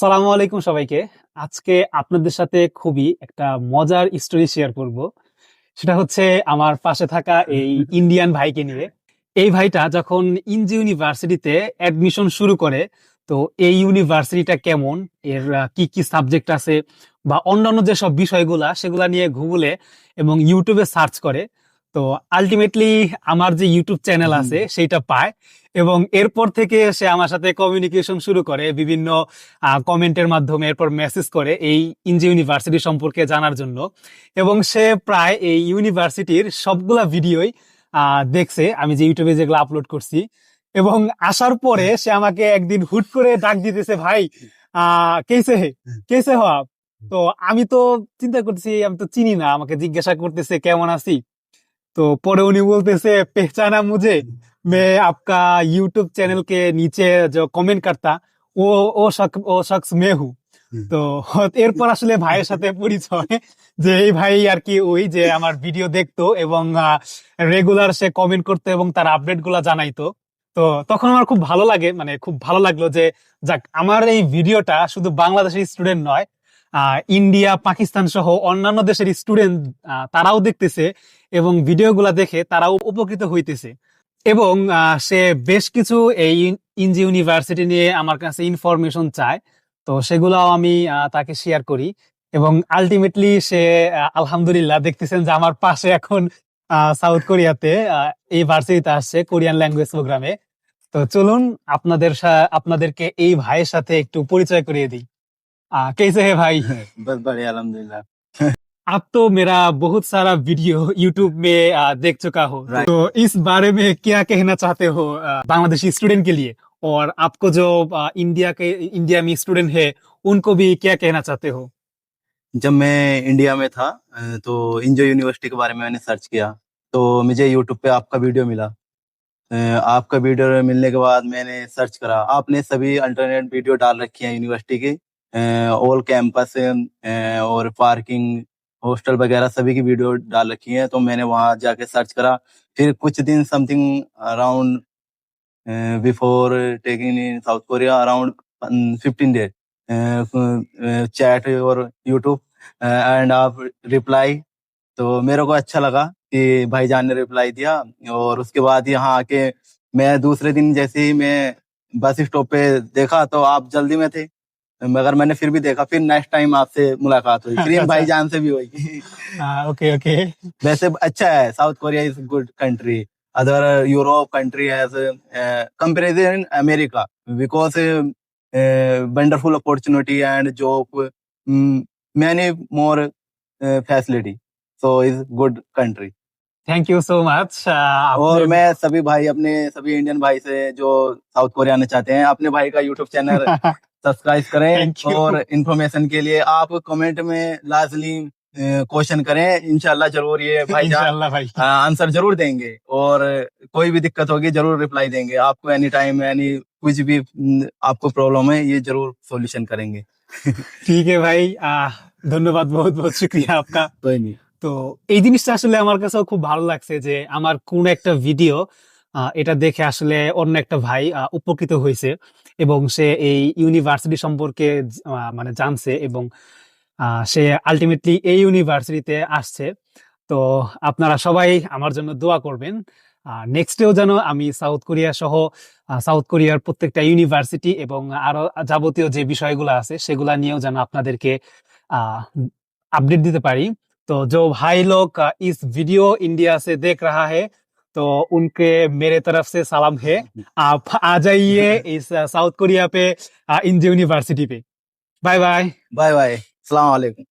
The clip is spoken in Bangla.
সালামু আলাইকুম সবাইকে। আজকে আপনাদের সাথে খুবই একটা মজার স্টোরি শেয়ার করব। সেটা হচ্ছে আমার পাশে থাকা এই ইন্ডিয়ান ভাইকে নিয়ে। এই ভাইটা যখন ইনজি ইউনিভার্সিটিতে অ্যাডমিশন শুরু করে, তো এই ইউনিভার্সিটিটা কেমন? এর কি কি সাবজেক্ট আছে? বা অন্যান্য যেসব বিষয়গুলা, সেগুলা নিয়ে গুগলে এবং ইউটিউবে সার্চ করে। তো আলটিমেটলি আমার যে ইউটিউব চ্যানেল আছে সেইটা পায়। এবং এরপর থেকে সে আমার সাথে কমিউনিকেশন শুরু করে বিভিন্ন কমেন্টের মাধ্যমে এরপর মেসেজ করে এই ইনজি ইউনিভার্সিটি সম্পর্কে জানার জন্য। এবং সে প্রায় এই ইউনিভার্সিটির সবগুলা ভিডিওই দেখছে আমি যে ইউটিউবে যেগুলো আপলোড করছি। এবং আসার পরে সে আমাকে একদিন হুট করে ডাক দিতেছে ভাই আহ কেসে হে? কেসে হো আপ?" তো আমি তো চিন্তা করতেছি আমি তো চিনি না আমাকে জিজ্ঞাসা করতেছে কেমন আছি? তো পরে উনি বলতেছে পেহচানা মুজে মে আপকা ইউটিউব চ্যানেল কে নিচে কমেন্ট করতা ও ও ও শখস মে হু তো এরপর আসলে ভাইয়ের সাথে পরিচয় যে এই ভাই আর কি ওই যে আমার ভিডিও দেখতো এবং রেগুলার সে কমেন্ট করতো এবং তার আপডেটগুলা জানাইতো। তো তখন আমার খুব ভালো লাগে মানে খুব ভালো লাগল যে যাক আমার এই ভিডিওটা শুধু বাংলাদেশের স্টুডেন্ট নয় ইন্ডিয়া পাকিস্তান সহ অন্যান্য দেশের স্টুডেন্ট তারাও দেখতেছে। এবং ভিডিওগুলা দেখে তারা উপকৃত হইতেছে। এবং সে বেশ কিছু এই ইনজি ইউনিভার্সিটি নিয়ে আমার কাছে ইনফরমেশন চায়। তো সেগুলাও আমি তাকে শেয়ার করি। এবং আলটিমেটলি সে আলহামদুলিল্লাহ দেখতেছেন যে আমার পাশে এখন সাউথ কোরিয়াতে এই ভার্সিটিতে আসছে কোরিয়ান ল্যাঙ্গুয়েজ প্রোগ্রামে তো চলুন আপনাদের আপনাদেরকে এই ভাইয়ের সাথে একটু পরিচয় করিয়ে দিই। কেসে হে ভাই? হ্যাঁ, বস আলহামদুলিল্লাহ। आप तो मेरा बहुत सारा वीडियो यूट्यूब में देख चुका हो। Right. तो इस बारे में क्या कहना चाहते हो बांग्लादेशी स्टूडेंट के लिए? और आपको जो इंडिया के इंडिया में स्टूडेंट है उनको भी क्या कहना चाहते हो? जब मैं इंडिया में था तो इंजो यूनिवर्सिटी के बारे में मैंने सर्च किया। तो मुझे यूट्यूब पे आपका वीडियो मिला। आपका वीडियो मिलने के बाद मैंने सर्च करा। आपने सभी अल्टरनेट वीडियो डाल रखी है यूनिवर्सिटी के ऑल कैंपस और पार्किंग हॉस्टल वगैरह सभी की वीडियो डाल रखी है तो मैंने वहाँ जाके सर्च करा। फिर कुछ दिन something around before taking in South Korea, around fifteen days chat और यूट्यूब एंड आप रिप्लाई। तो मेरे को अच्छा लगा कि भाईजान ने रिप्लाई दिया और उसके बाद यहाँ आके मैं दूसरे दिन जैसे ही मैं बस स्टॉप पे देखा तो आप जल्दी में थे। मगर मैंने फिर भी देखा फिर नेक्स्ट टाइम आपसे मुलाकात हुई। फिर अच्छा। भाईजान से भी हुई। ओके ओके वैसे अच्छा है South Korea is good country other Europe country has comparison America because wonderful opportunity and job many more facility so is good country thank you so much और मैं सभी भाई अपने सभी इंडियन भाई से जो साउथ कोरिया आना चाहते हैं अपने भाई का यूट्यूब चैनल सब्सक्राइब करें Thank you. और इन्फॉर्मेशन के लिए आप कमेंट में लाजमी क्वेश्चन करें इंशाल्लाह जरूर ये भाई इंशाल्लाह भाई आंसर जरूर देंगे और कोई भी दिक्कत होगी जरूर रिप्लाई देंगे आपको एनी टाइम एनी कुछ भी हम्म, आपको प्रॉब्लम है ये जरूर सॉल्यूशन करेंगे ঠিক আছে ভাই আহ, ধন্যবাদ বহুত বহুত শুক্রিয়া आपका कोई नहीं তো এই জিনিসটা আসলে আমার কাছেও খুব ভালো লাগছে যে আমার কোন একটা ভিডিও এটা দেখে আসলে অন্য একটা ভাই আহ, উপকৃত হয়েছে এবং সে এই ইউনিভার্সিটি সম্পর্কে আহ, মানে জানছে এবং আহ, সে আলটিমেটলি এই ইউনিভার্সিটিতে আসছে তো আপনারা সবাই আমার জন্য দোয়া করবেন নেক্সটেও যেন আমি সাউথ কোরিয়া সহ আহ, সাউথ কোরিয়ার প্রত্যেকটা ইউনিভার্সিটি এবং আরো যাবতীয় যে বিষয়গুলো আছে সেগুলা নিয়েও যেন আপনাদেরকে আপডেট দিতে পারি तो जो भाई लोग अ, इस वीडियो इंडिया से देख रहा है तो उनके मेरे तरफ़ से सलाम है। आप आ जाइए इस साउथ कोरिया पे इंडिया यूनिवर्सिटी पे। Bye bye. Bye bye. सलाम वालेकुम